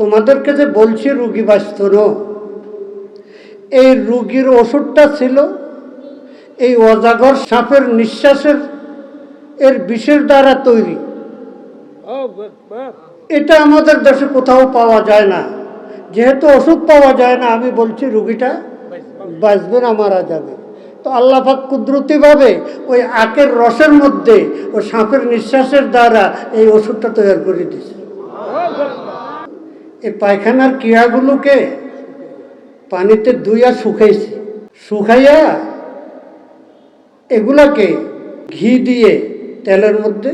তোমাদেরকে যে বলছি রুগী বাঁচত না। এই রুগীর ওষুধটা ছিল, এই অজাগর সাপের নিঃশ্বাসের, এর বিষের দ্বারা তৈরি। এটা আমাদের দেশে কোথাও পাওয়া যায় না। যেহেতু ওষুধ পাওয়া যায় না, আমি বলছি রুগীটা বাঁচবে না, মারা যাবে। তো আল্লাহ পাক কুদরতিভাবে ওই আখের রসের মধ্যে, ও সাপের নিঃশ্বাসের দ্বারা এই ওষুধটা তৈরি করে দিয়েছে। এই পায়খানার ক্রিয়াগুলোকে পানিতে ধুইয়া শুকাইছে। শুকাইয়া এগুলাকে ঘি দিয়ে তেলের মধ্যে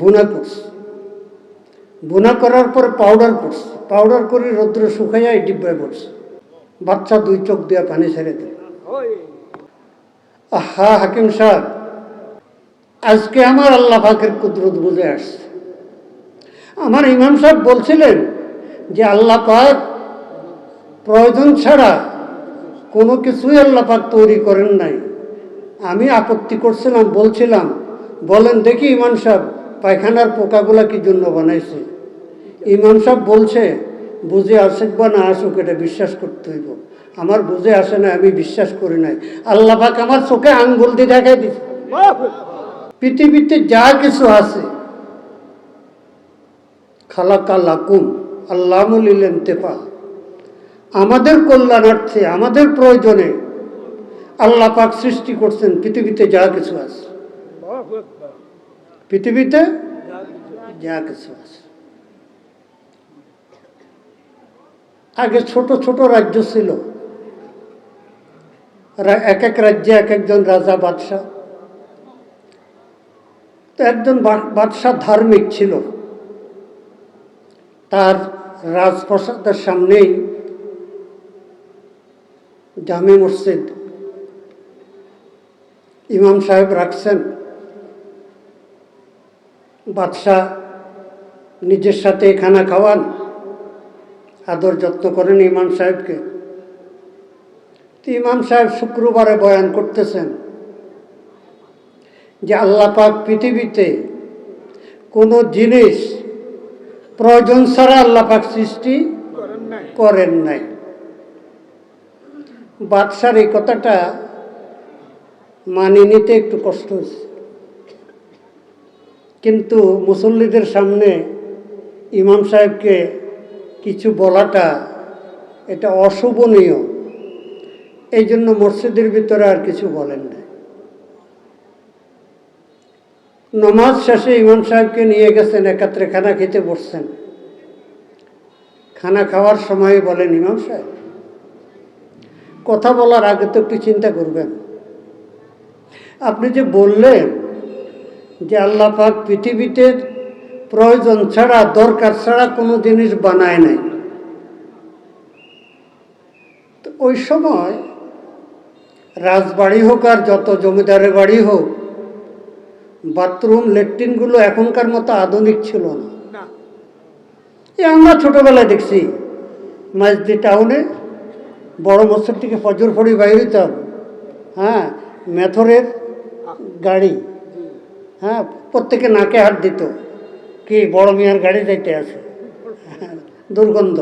বুনা করছে। বোনা করার পর পাউডার করছে। পাউডার করে রৌদ্রে শুকাইয়া এই ডিব্বায় পড়ছে। বাচ্চা দুই চোখ দিয়া পানি ছেড়ে দিল। আহা, হাকিম সাহেব, আজকে আমার আল্লাহ পাকের কুদরত বুঝে আসছে। আমার ইমাম সাহেব বলছিলেন যে আল্লাহ পাক প্রয়োজন ছাড়া কোনো কিছুই আল্লাহ পাক তৈরি করেন নাই। আমি আপত্তি করছিলাম, বলছিলাম, বলেন দেখি ইমান সাহেব পায়খানার পোকাগুলা কি জন্য বানাইছে। ইমাম সাহেব বলছে, বুঝে আসুক বা না আসুক, এটা বিশ্বাস করতে হইব। আমার বুঝে আসে না আমি বিশ্বাস করি নাই। আল্লাহ পাক আমার চোখে আঙ্গুল দিয়ে দেখাই দিছে। পৃথিবীতে যা কিছু আছে খালাকা লাকুম আল্লামুল ইন্তেফা আমাদের কল্যাণার্থে, আমাদের প্রয়োজনে আল্লাহ পাক সৃষ্টি করছেন পৃথিবীতে যা কিছু আছে। পৃথিবীতে যা কিছু আছে। আগে ছোট ছোট রাজ্য ছিল। এক এক রাজ্যে এক একজন রাজা, বাদশাহ। তো একজন বাদশাহ ধার্মিক ছিল। তার রাজপ্রসাদের সামনেই জামে মসজিদ। ইমাম সাহেব রাখছেন। বাদশাহ নিজের সাথে খানা খাওয়ান, আদর যত্ন করেন ইমাম সাহেবকে। তো ইমাম সাহেব শুক্রবারে বয়ান করতেছেন যে আল্লাহ পাক পৃথিবীতে কোনো জিনিস প্রয়োজন ছাড়া আল্লাহ পাক সৃষ্টি করেন নাই। বাদশার এই কথাটা মানিয়ে নিতে একটু কষ্ট হয়েছে। কিন্তু মুসল্লিদের সামনে ইমাম সাহেবকে কিছু বলাটা এটা অশোভনীয়। এই জন্য মসজিদের ভিতরে আর কিছু বলেন না নমাজ শেষে ইমাম সাহেবকে নিয়ে গেছেন, একাত্রে খানা খেতে বসছেন। খানা খাওয়ার সময় বলেন, ইমাম সাহেব, কথা বলার আগে তো একটু চিন্তা করবেন। আপনি যে বললেন যে আল্লাহ পাক পৃথিবীতে প্রয়োজন ছাড়া, দরকার ছাড়া কোনো জিনিস বানায় নাই। ওই সময় রাজবাড়ি হোক আর যত জমিদারের বাড়ি হোক বাথরুম ল্যাট্রিনগুলো এখনকার মতো আধুনিক ছিল না। এ আমরা ছোটোবেলায় দেখছি মাঝদি টাউনে বড় মসজিদ থেকে ফজর ফড়ি বাইরে হইতাম হ্যাঁ মেথরের গাড়ি হ্যাঁ প্রত্যেকে নাকে হাত দিত কি বড় মিয়ার গাড়ি যাইতে আছে। হ্যাঁ, দুর্গন্ধ।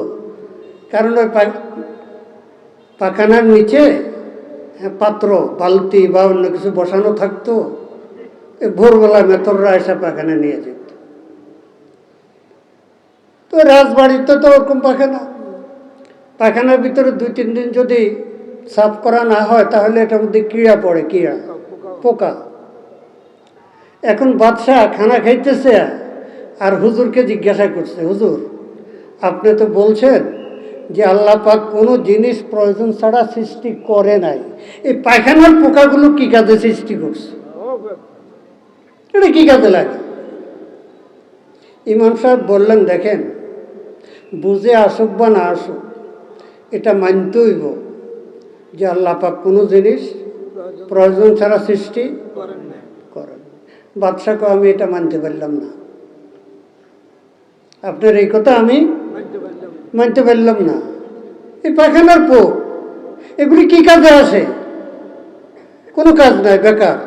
কারণ ওই পাখানার নিচে হ্যাঁ, পাত্র বালতি বা অন্য কিছু বসানো থাকতো। ভোরবেলা মেথররা এসে পাখানা নিয়ে যেত। তো রাজবাড়িতে তো ওরকম পাখানা। পায়খানার ভিতরে দুই তিন দিন যদি সাফ করা না হয়, তাহলে এটার মধ্যে কিড়া পড়ে কিড়া পোকা। এখন বাদশাহ খানা খাইতেছে আর হুজুরকে জিজ্ঞাসা করছে, হুজুর, আপনি তো বলছেন যে আল্লাহ পাক কোনো জিনিস প্রয়োজন ছাড়া সৃষ্টি করে নাই। এই পায়খানার পোকাগুলো কী কাজে সৃষ্টি করছে? এটা কি কাজে লাগে? ইমাম সাহেব বললেন, দেখেন, বুঝে আসুক বা না আসুক, এটা মানতে হইব যে আল্লাহ পাক কোনো জিনিস প্রয়োজন ছাড়া সৃষ্টি করেন বাদশাকে আমি এটা মানতে পারলাম না। আপনার এই কথা আমি মানতে পারলাম না। এই পায়খানার পো এগুলি কি কাজে আসে? কোনো কাজ নাই, বেকার।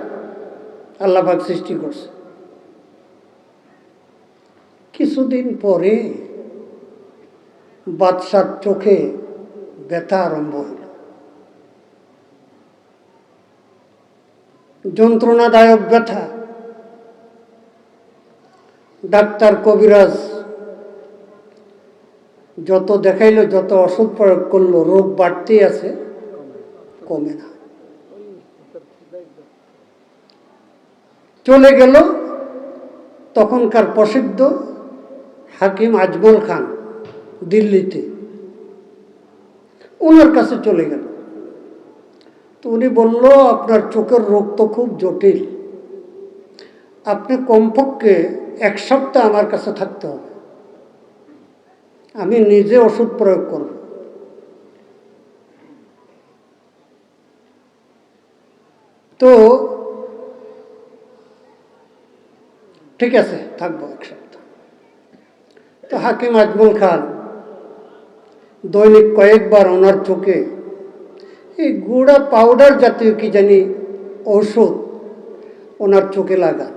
আল্লাহ পাক সৃষ্টি করছে। কিছুদিন পরে বাদশার চোখে ব্যথা আরম্ভ হইল। যন্ত্রণাদায়ক ব্যথা। ডাক্তার কবিরাজ যত দেখাইল, যত ওষুধ প্রয়োগ করল, রোগ বাড়তেই আছে, কমে না। চলে গেল তখনকার প্রসিদ্ধ হাকিম আজমল খান দিল্লিতে। ওনার কাছে চলে গেল। তো উনি বলল, আপনার চোখের রোগ তো খুব জটিল। আপনি কমপক্ষে এক সপ্তাহ আমার কাছে থাকতে হবে। আমি নিজে ওষুধ প্রয়োগ করব। তো ঠিক আছে, থাকব এক সপ্তাহ। তো হাকিম আজমল খান, দৈনিক কয়েকবার ওনার চোখে এই গুঁড়া পাউডার জাতীয় কি জানি ঔষধ ওনার চোখে লাগা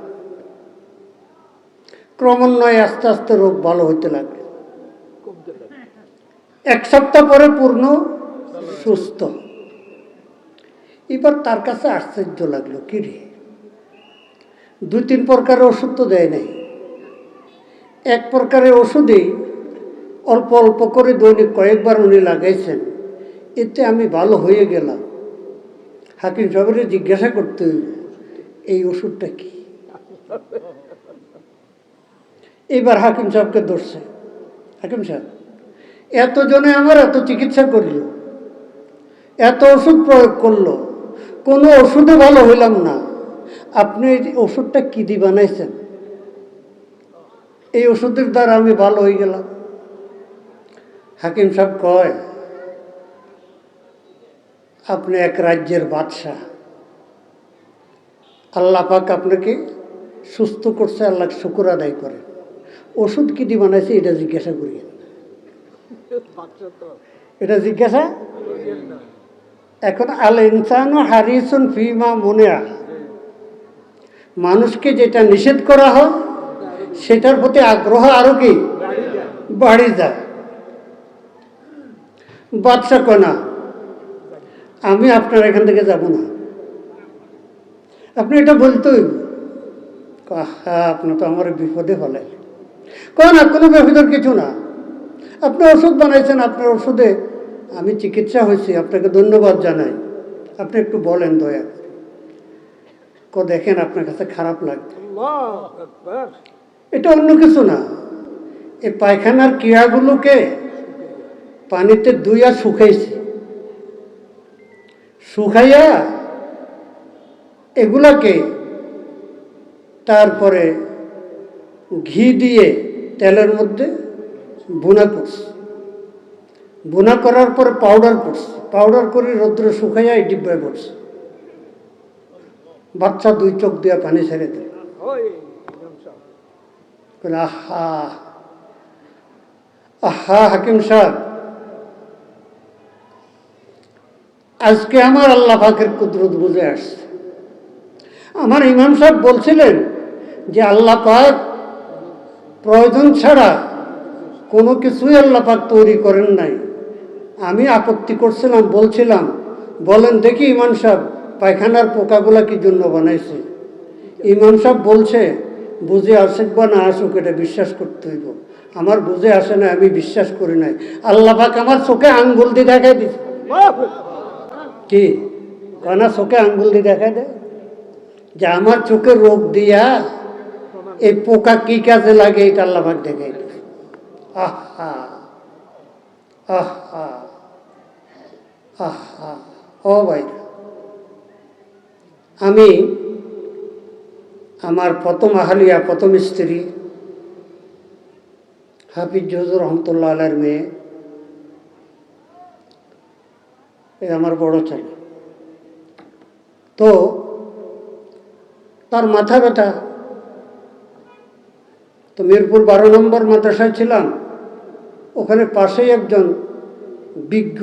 ক্রমান্বয়ে আস্তে আস্তে রোগ ভালো হতে লাগল। এক সপ্তাহ পরে পূর্ণ সুস্থ। এবার তার কাছে আশ্চর্য লাগল, কি রে? দুই তিন প্রকারের ওষুধ তো দেয় নাই। এক প্রকারের ওষুধেই অল্প অল্প করে দৈনিক কয়েকবার উনি লাগাইছেন। এতে আমি ভালো হয়ে গেলাম। হাকিম সাহেবের জিজ্ঞাসা করতে এই ওষুধটা কি? এইবার হাকিম সাহেবকে ধরছে। হাকিম সাহেব, এতজনে আমার এত চিকিৎসা করিল, এত ওষুধ প্রয়োগ করল, কোনো ওষুধে ভালো হইলাম না। আপনি ওষুধটা কি দিয়ে বানাইছেন? এই ওষুধের দ্বারা আমি ভালো হয়ে গেলাম। হাকিম সাহেব কয়, আপনি এক রাজ্যের বাদশাহ। আল্লাহ পাক আপনাকে সুস্থ করছে আল্লাহ শুকুর আদায় করেন। ওষুধ কি দিয়ে বানাইছে এটা জিজ্ঞাসা করিয়েন এটা জিজ্ঞাসা এখন আল ইনসান হারিসুন ফিমা মনে মানুষকে যেটা নিষেধ করা হয়, সেটার প্রতি আগ্রহ আরও কি? বাড়ি যায়। বাদশা কনা আমি আপনার এখান থেকে যাব না। আপনি এটা বলতেই হ্যাঁ আপনি তো আমার বিপদে ফেলে। কয় না, কোনো বিপদের কিছু না। আপনি ওষুধ বানাইছেন, আপনার ওষুধে আমি চিকিৎসা হয়েছি, আপনাকে ধন্যবাদ জানাই। আপনি একটু বলেন দয়া ক দেখেন আপনার কাছে খারাপ লাগবে। এটা অন্য কিছু না। এই পায়খানার ক্রিয়াগুলোকে পানিতে দুইয়া শুকাইছি। শুকাইয়া এগুলাকে তারপরে ঘি দিয়ে তেলের মধ্যে বোনা করছি। বোনা করার পরে পাউডার করছি পাউডার করে রৌদ্রে শুকাইয়া এই ডিব্বায় পড়ছে। বাচ্চা দুই চোখ দিয়ে পানি ছেড়ে দিল আহা। আহা হাকিম সাহেব। আজকে আমার আল্লাহ পাকের কুদরত বুঝে আসছে। আমার ইমাম সাহেব বলছিলেন যে আল্লাহ পাক প্রয়োজন ছাড়া কোনো কিছুই আল্লাহ পাক তৈরি করেন নাই। আমি আপত্তি করছিলাম বলছিলাম বলেন দেখি ইমাম সাহেব পায়খানার পোকাগুলা কি জন্য বানাইছে? ইমাম সাহেব বলছে, বুঝে আসুক বা না আসুক, এটা বিশ্বাস করতে হইব। আমার বুঝে আসে না, আমি বিশ্বাস করি নাই। আল্লাহ পাক আমার চোখে আঙ্গুল দিয়ে দেখাই দিছে। কি? কানা চোখে আঙ্গুল দিয়ে দেখাই দেয় যে আমার চোখে রোগ দিয়া এই পোকা কি কাজে লাগে, এটা আল্লাহ পাক দেখাই দিছে। আহা! আহা! আহা! ও ভাই। আমি আমার প্রথম আহালিয়া, প্রথম স্ত্রী হাফিজ জহুর রহমতুল্লাহ আলের মেয়ে। এ আমার বড় ছেলে। তো তার মাথা ব্যথা। তো মিরপুর বারো নম্বর মাদ্রাসায় ছিলাম। ওখানে পাশেই একজন বিজ্ঞ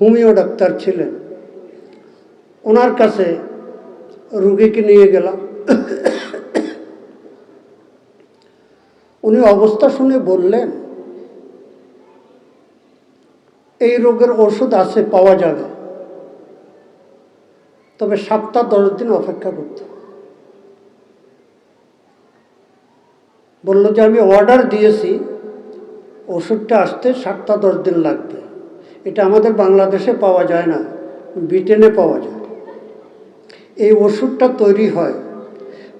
হোমিও ডাক্তার ছিলেন। ওনার কাছে রুগীকে নিয়ে গেলাম। উনি অবস্থা শুনে বললেন, এই রোগের ওষুধ আছে, পাওয়া যাবে। তবে সপ্তাহ দশ দিন অপেক্ষা করতে। বলল যে, আমি অর্ডার দিয়েছি, ওষুধটা আসতে সাতটা দশ দিন লাগবে। এটা আমাদের বাংলাদেশে পাওয়া যায় না, ব্রিটেনে পাওয়া যায়। এই ওষুধটা তৈরি হয়।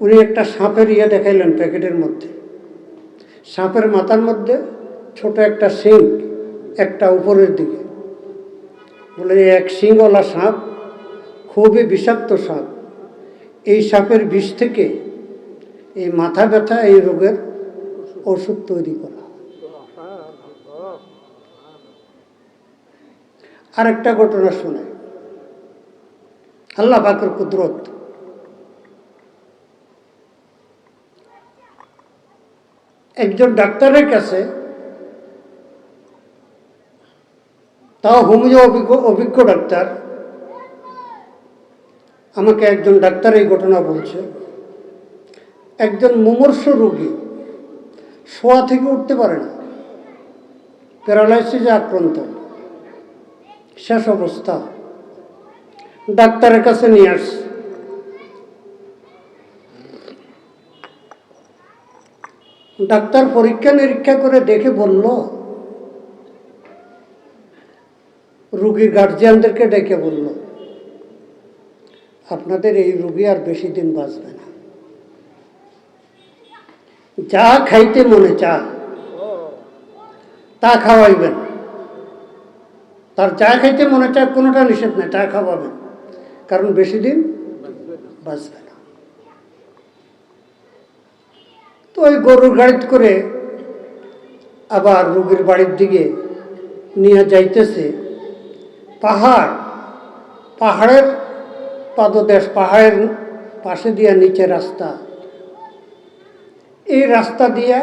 উনি একটা সাপের ইয়ে দেখাইলেন প্যাকেটের মধ্যে। সাপের মাথার মধ্যে ছোট একটা শিং, একটা উপরের দিকে। বলে, এক শিংওয়ালা সাপ, খুবই বিষাক্ত সাপ। এই সাপের বিষ থেকে এই মাথা ব্যথা, এই রোগের ওষুধ তৈরি করা। আরেকটা ঘটনা শোনাই। আল্লাহ পাকের কুদরত। একজন ডাক্তারের কাছে তাও হোমিও অভিজ্ঞ অভিজ্ঞ ডাক্তার। আমাকে একজন ডাক্তার এই ঘটনা বলছে। একজন মুমূর্ষ রোগী শোয়া থেকে উঠতে পারে না। প্যারালাইসিসে আক্রান্ত। শেষ অবস্থা। ডাক্তারের কাছে নিয়ে আসছে। ডাক্তার পরীক্ষা নিরীক্ষা করে দেখে বলল, রুগীর গার্জিয়ানদেরকে ডেকে বলল, আপনাদের এই রুগী আর বেশি দিন বাঁচবে না। যা খাইতে মনে চা তা খাওয়াইবেন। তার চা খাইতে মনে চায় কোনোটা নিষেধ নেই, তা খাওয়াবেন। কারণ বেশি দিন বাঁচবে না। তো ওই গরুর গাড়িতে করে আবার রুগীর বাড়ির দিকে নিয়ে যাইতেছে। পাহাড়, পাহাড়ের পাদদেশ, পাহাড়ের পাশে দিয়া নিচে রাস্তা। এই রাস্তা দিয়া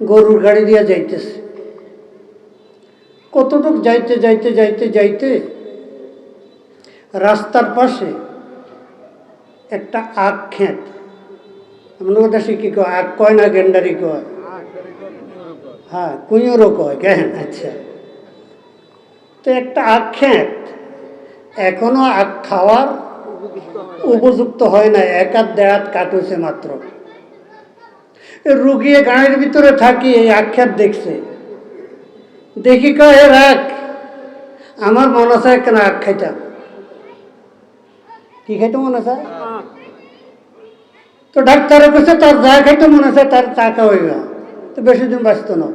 গরুর গাড়ি দিয়া যাইতেছে। কতটুক যাইতে যাইতে যাইতে যাইতে রাস্তার পাশে একটা আখ ক্ষেত। দেশে কি কয়? আখ কয় না গেন্ডারি কয়? হ্যাঁ কুঁয়োরও কয় কেন আচ্ছা। তো একটা আখ ক্ষেত এখনও আখ খাওয়ার উপযুক্ত হয় না, এক হাত কাটুছে মাত্র। রুগিয়ে গাড়ির ভিতরে থাকি, এই আখ্যাত দেখছে। দেখি কয়, "এ রাখ, আমার মনে চায় কেন আখ খাইতাম। কি খাইতে মনে চায় তো ডাক্তারে কইছে তার যা খাইতে মনে চায় তার চা খাওয়াইবা। তো বেশি দিন বাঁচত না।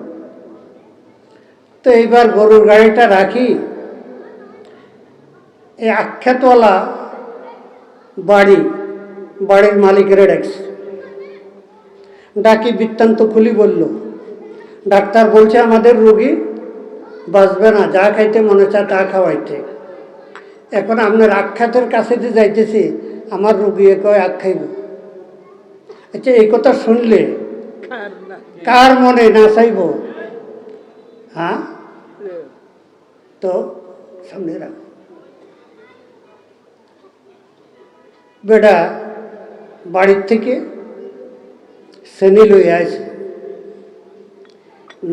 তো এইবার গরুর গাড়িটা রাখি। এই আখ্যাতওয়ালা বাড়ি বাড়ির মালিকের ডাকছে। ডাকি বৃত্তান্ত খুলি বলল ডাক্তার বলছে আমাদের রোগী বাঁচবে না যা খাইতে মনে চায় তা খাওয়াইতে। এখন আপনার আখ্যাতের কাছে যে যাইতেছি আমার রোগী এ কয় আখ খাইব। আচ্ছা এই কথা শুনলে কার মনে না চাইব? হ্যাঁ? তো সামনে রাখ। বেটা বাড়ির থেকে শ্রেণি লইয়া আছে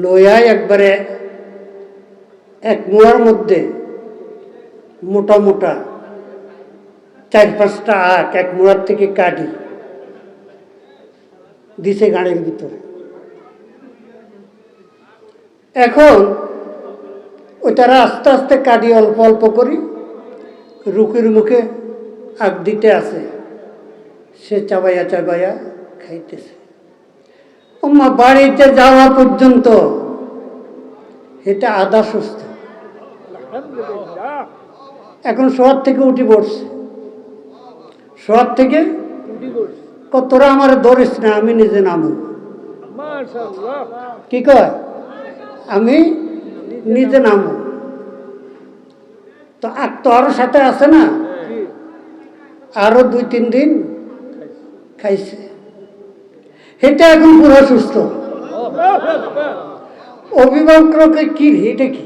লইয়ায় একবারে এক মোড়ার মধ্যে মোটা মোটা চার পাঁচটা আখ এক মোড়ার থেকে কাটি, দিছে গাড়ির ভিতরে। এখন ওইটারা আস্তে আস্তে কাটি, অল্প অল্প করি, রুকির মুখে আগ দিতে আছে, সে চাবাইয়া চাবাইয়া খাইতেছে। ওমা বাড়িতে যাওয়া পর্যন্ত এটা আদা সুস্থ। এখন শহর থেকে উঠি পড়ছে। শহর থেকে কতরা আমার ধরিস না আমি নিজে নামু কি কয়? আমি নিজে নামু তো আর তো আরও সাথে আছে না? আরও দুই তিন দিন খাইছে। এটা এখন পুরো সুস্থ অভিভাবককে কি এটা কি?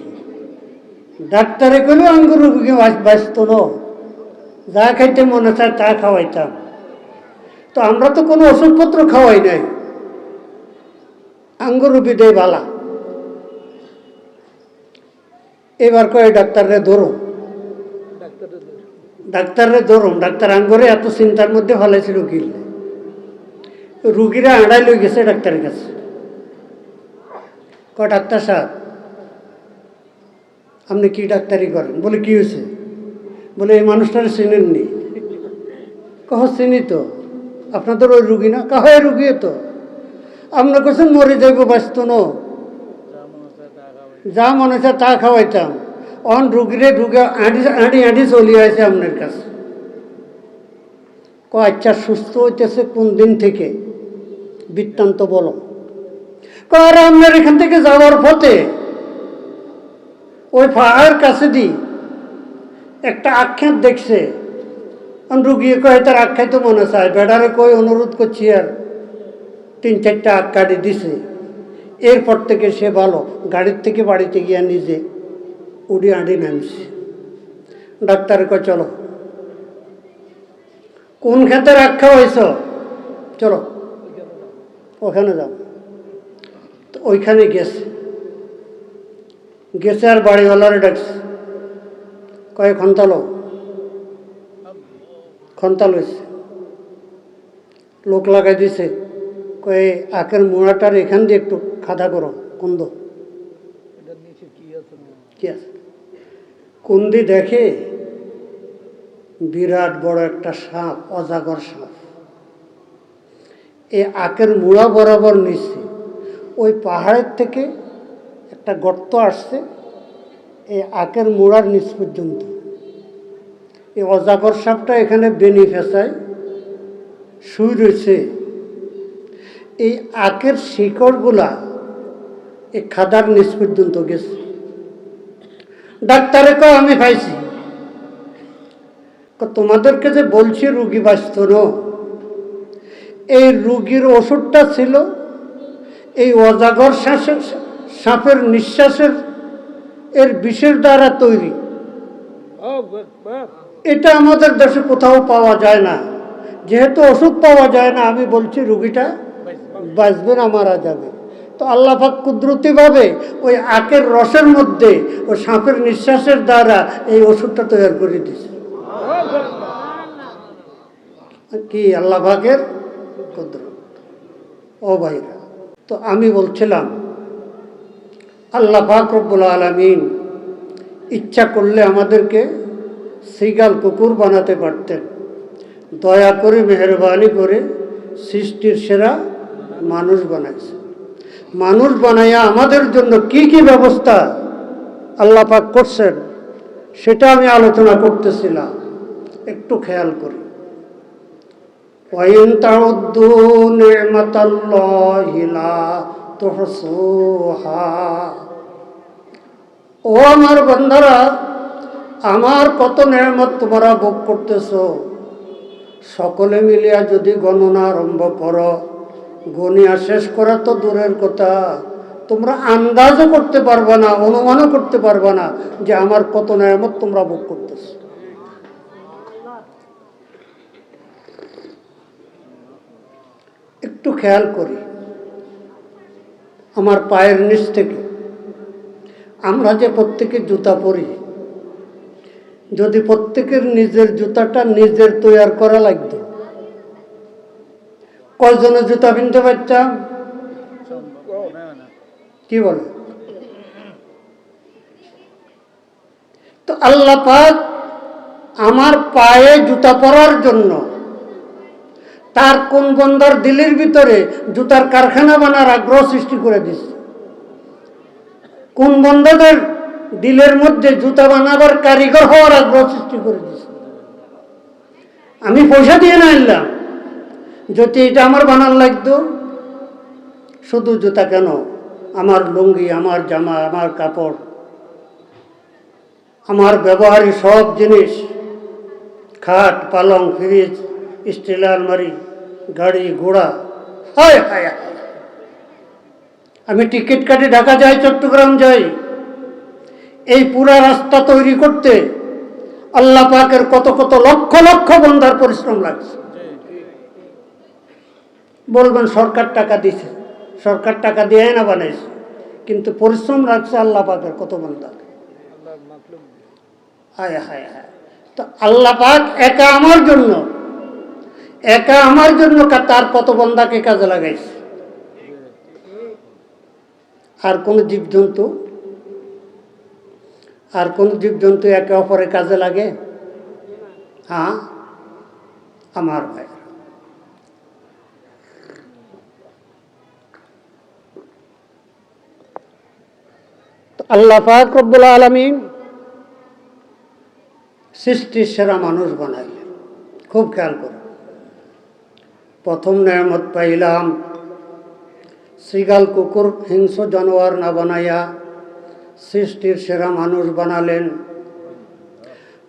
ডাক্তারে কইলে, আঙ্গুর রুগীকে ব্যস্ত যা খাইতে মনে চায় তা খাওয়াইতাম। তো আমরা তো কোনো ওষুধপত্র খাওয়াই নাই। আঙ্গুর রুগী দেয় বালা। এবার কয়ে, ডাক্তাররে ধরো। ডাক্তাররে ধরুন ডাক্তার আঙ্গরে এত চিন্তার মধ্যে ফেলেছিল গিলে রুগীরা আড়াই লই গেছে ডাক্তারের কাছে। ক ডাক্তার সাহেব আপনি কি ডাক্তারি করেন? বলে, কি হয়েছে? বলে, এই মানুষটার চিনেননি। কহ, চিনি তো। আপনাদের ওই রুগী না? কাহ রুগী তো। আপনার কাছে মরে যাইব, ব্যস্ত ন। যা মনে হচ্ছে তা খাওয়াইতাম। অন রুগীরে রুগে আঁটি আঁটি আঁটি চলি আছে আপনার কাছে। ক আচ্ছা সুস্থ হইতেছে কোন দিন থেকে? বৃত্তান্ত বলো। ক আর আপনার এখান থেকে যাওয়ার পথে ওই পাহাড়ের কাছে দি। একটা আখ্যাত দেখছে। আমি রুগিয়ে কয়ে, তার আখ্যাই তো মনে চায় বেড়ারে কই অনুরোধ করছি আর তিন চারটা আখ কাটি দিছে। এরপর থেকে সে ভালো। গাড়ির থেকে বাড়িতে গিয়া নিজে উড়ি আঁড়ি নামছে। ডাক্তার কয়, চলো। কোন ক্ষেতের আখ্যা হয়েছ? চলো। ওখানে যাও। তো ওইখানে গেছে। গেছে আর বাড়িওয়ালারে ডাকছে কয়ে খন্তালো? খন্তাল হয়েছে লোক লাগাই দিছে। কয়ে আখের মোড়াটার এখান দিয়ে একটু খাদা করো কুন্দ কি আছে? কুন্দি দেখে বিরাট বড় একটা সাপ অজাগর সাপ। এই আখের মুড়া বরাবর নিচ্ছে ওই পাহাড়ের থেকে একটা গর্ত আসছে এই আখের মোড়ার নিচ পর্যন্ত। এই অজাগর সাপটা এখানে বেনি ফেসায় শুই রয়েছে। এই আখের শিকড়গুলা এই খাদার নিচ পর্যন্ত গেছে। ডাক্তারে কয়, আমি পাইছি। তোমাদেরকে যে বলছি রুগী বাঁচত এই রুগীর ওষুধটা ছিল এই অজাগর শ্বাসের সাপের নিঃশ্বাসের এর বিষের দ্বারা তৈরি। এটা আমাদের দেশে কোথাও পাওয়া যায় না। যেহেতু ওষুধ পাওয়া যায় না, আমি বলছি রুগীটা বাঁচবে না, মারা যাবে। তো আল্লাহাক কুদরতিভাবে ওই আখের রসের মধ্যে ওই সাপের নিঃশ্বাসের দ্বারা এই ওষুধটা তৈরি করে দিয়েছে। কি আল্লাহ পাকের কুদরত? ও ভাইরা, তো আমি বলছিলাম আল্লাহ পাক রব্বুল আলমিন ইচ্ছা করলে আমাদেরকে সিগাল কুকুর বানাতে পারতেন দয়া করে মেহরবানি করে সৃষ্টির সেরা মানুষ বানাইছে মানুষ বানাইয়া আমাদের জন্য কি কি ব্যবস্থা আল্লাহ পাক করছেন সেটা আমি আলোচনা করতেছিলাম একটু খেয়াল করি وإن تعدوا نعمة الله لا تحصوها ও আমার বন্ধারা আমার কত নেয়ামত তোমরা ভোগ করতেছ। সকলে মিলিয়া যদি গণনা আরম্ভ করো গণিয়া শেষ করা তো দূরের কথা। তোমরা আন্দাজও করতে পারবে না, অনুমানও করতে পারবে না যে আমার কত নেয়ামত তোমরা ভোগ করতেছ। একটু খেয়াল করি, আমার পায়ের নিচ থেকে। আমরা যে প্রত্যেকে জুতা পরি, যদি প্রত্যেকের নিজের জুতাটা নিজের তৈয়ার করা লাগতো। কয়জনের জুতা কিনতে পারতাম? কি বলে? তো আল্লাহ পাক আমার পায়ে জুতা পরার জন্য তার কোন বন্দার দিলের ভিতরে জুতার কারখানা বানার আগ্রহ সৃষ্টি করে দিচ্ছে। কোন বন্ধদের দিলের মধ্যে জুতা বানাবার কারিগর হওয়ার আগ্রহ সৃষ্টি করে দিয়েছে আমি পয়সা দিয়ে না এলাম যদি এটা আমার বানার লাগতো, শুধু জুতা কেন? আমার লুঙ্গি, আমার জামা, আমার কাপড়, আমার ব্যবহারী সব জিনিস, খাট, পালং, ফ্রিজ স্টিল আলমারি, গাড়ি, ঘোড়া হায় হায় হায়। আমি টিকিট কাটি ঢাকা যাই, চট্টগ্রাম যাই। এই পুরা রাস্তা তৈরি করতে আল্লাহ পাকের কত কত লক্ষ লক্ষ বন্ধার পরিশ্রম লাগছে। বলবেন, সরকার টাকা দিছে। সরকার টাকা দিয়ে না বানাইছে। কিন্তু পরিশ্রম রাখছে আল্লাহ পাকের কত বন্ধার হায় হায় হায়। তো আল্লাহ পাক একা আমার জন্য, একা আমার জন্য তার কত বন্দাকে কাজে লাগাইছে। আর কোন জীবজন্তু? আর কোন জীবজন্তু একে অপরে কাজে লাগে? হ্যাঁ আমার ভাই। আল্লাহ পাক রব্বুল আলমিন সৃষ্টির সেরা মানুষ বানাইলেন। খুব খেয়াল করুন প্রথম নেয়ামত পাইলাম। শ্রীগাল কুকুর হিংস্র জানোয়ার না বানাইয়া সৃষ্টির সেরা মানুষ বানালেন।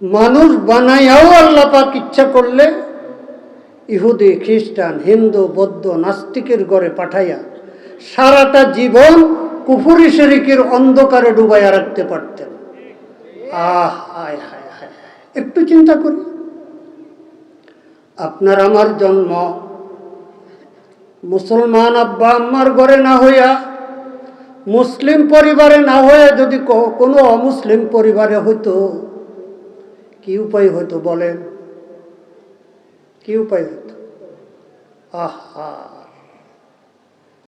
মানুষ বানাইয়াও আল্লাহ পাক ইচ্ছা করলে ইহুদি, খ্রিস্টান, হিন্দু, বৌদ্ধ, নাস্তিকের গড়ে পাঠাইয়া সারাটা জীবন কুফুরি শরিকের অন্ধকারে ডুবাইয়া রাখতে পারতেন। আহ হায় হায় হায়। একটু চিন্তা করি। আপনার আমার জন্ম মুসলমান আব্বা আম্মার ঘরে না হইয়া মুসলিম পরিবারে না হয়ে যদি কোনো অমুসলিম পরিবারে হইতো, কি উপায় হইতো বলেন? কি উপায় হইতো? আহা!